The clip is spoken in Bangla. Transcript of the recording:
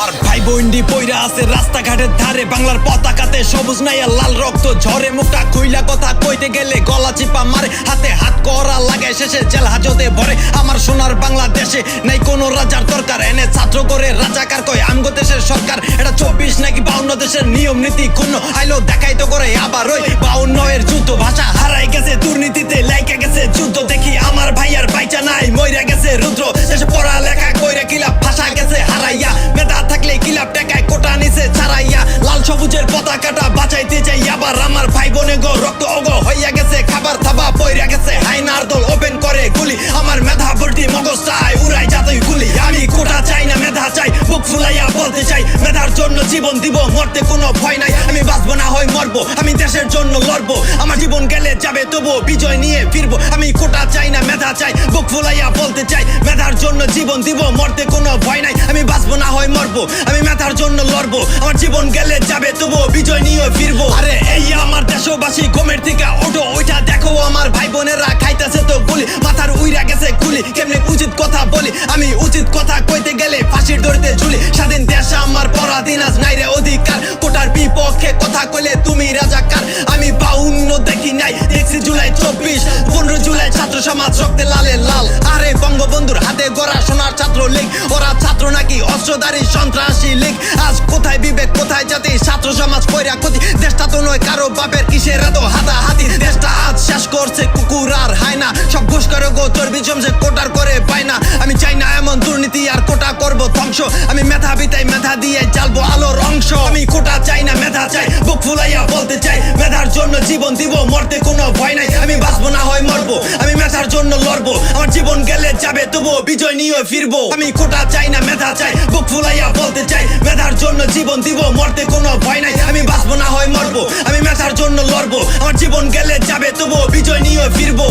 আমার ভাই বন্ডি পইরা আছে রাস্তাঘাটের ধারে, বাংলার পতাকাতে সবুজ নাই লাল রক্ত ঝরে, মুখটা খুইলা কথা কইতে গেলে গলা চিপা মারে, হাতে হাত করা লাগে, শেষে জেল হাজতে ভরে। আমার সোনার বাংলাদেশে নাই কোনো রাজার দরকার, এনে ছাত্র করে রাজাকার কয়, আমগো দেশের সরকার, এটা চব্বিশ নাকি বাউন্ন দেশের নিয়ম, নীতি, ক্ষুণ্ণ, আইলো দেখাই তো করে আবার ওই বাউন্ন এর যুদ্ধ ভাষা হারাই গেছে, দুর্নীতিতে লাইকা গেছে, যুদ্ধ দেখি আমার ভাইয়ার বাইচা নাই, মইরা গেছে, রুদ্র দেশে পড়া লেখা কইরা কিলাপ ভাষা গেছে, হারাইয়া সবুজের পতাকাটা বাঁচাইতে চাই আবার আমার ভাই বোনে গো রক্ত অগ হইয়া গেছে, খাবার থাবা পইরা গেছে। হাইনার দল ওপেন করে গুলি, আমার মেধা বলটি মগজ চাই উড়াই যাতই গুলি। আমি কোটা চাই না, মেধা চাই, বুক ফুলাইয়া বলতে চাই, মেধার জন্য জীবন দিব, মরতে কোনো ভয় নাই। আমি বাঁচবো না হয় মরবো, আমি দেশের জন্য লড়বো, আমার জীবন যাবে তবু বিজয় নিয়ে ফিরবো। আমি কোটা চাই না, মেধা চাই। বুক ফুলাইয়া বলতে চাই, মেধার জন্য জীবন দিব, মরতে কোনো ভয় নাই। আমি বাঁচবো না হয় মরবো, আমি মেধার জন্য লড়বো। আমার জীবন গেলে যাবে তবু বিজয় নিয়ে ফিরবো। আরে এই আমার দেশবাসী ঘুমের থেকে ওঠো, ওইটা দেখো আমার ভাই বোনেরা খাইতেছে তো গুলি। মাথার উইরা গেছে গুলি, কেমনে উচিত কথা বলি? আমি উচিত কথা কইতে গেলে ফাঁসির দড়িতে ঝুলি স্বাধীন দেশে আমার পরাধীন, আজ নাই রে অধিকার। কোটার বিপক্ষে কথা কইলে তুমি রাজাকার। আমি বাউন্ন দেখি নাই, দেখছি জুলাই চব্বিশ, পনেরো জুলাই ছাত্র সমাজ রক্তে লালে লাল। আরে বঙ্গবন্ধুর হাতে গড়া সোনার ছাত্র লীগ ওরা ছাত্র নাকি অস্ত্রধারী সন্ত্রাসী লীগ? আজ কোথায় বিবেক কোথায় জাতি? ছাত্র সমাজ কইরা ক্ষতি, দেশটা তো নয় কারও বাপের কিসের এত হাতা হাতি দেশটা আজ শেষ করছে, কুকুর আর হায়না। সব ঘুষ করে গো, চর্বি জমছে মেধা দিয়ে জ্বালবো আলোর অংশ। আমি কোটা চাই না, মেধা চাই, বুক ফুলাইয়া বলতে চাই, মেধার জন্য জীবন দিব, মরতে কোনো ভয় নাই। আমি বাঁচবো না হয় মরবো, আমি মেধার জন্য লড়বো। আমার জীবন গেলে যাবে তবু বিজয় নিয়ে ফিরবো। আমি কোটা চাই না, মেধা চাই, বুক ফুলাইয়া বলতে চাই, মেধার জন্য জীবন দিব, মরতে কোনো ভয় নাই। আমি বাঁচবো না হয় মরবো, আমি মেধার জন্য লড়বো। আমার জীবন গেলে যাবে তবু বিজয় নিয়ে ফিরবো।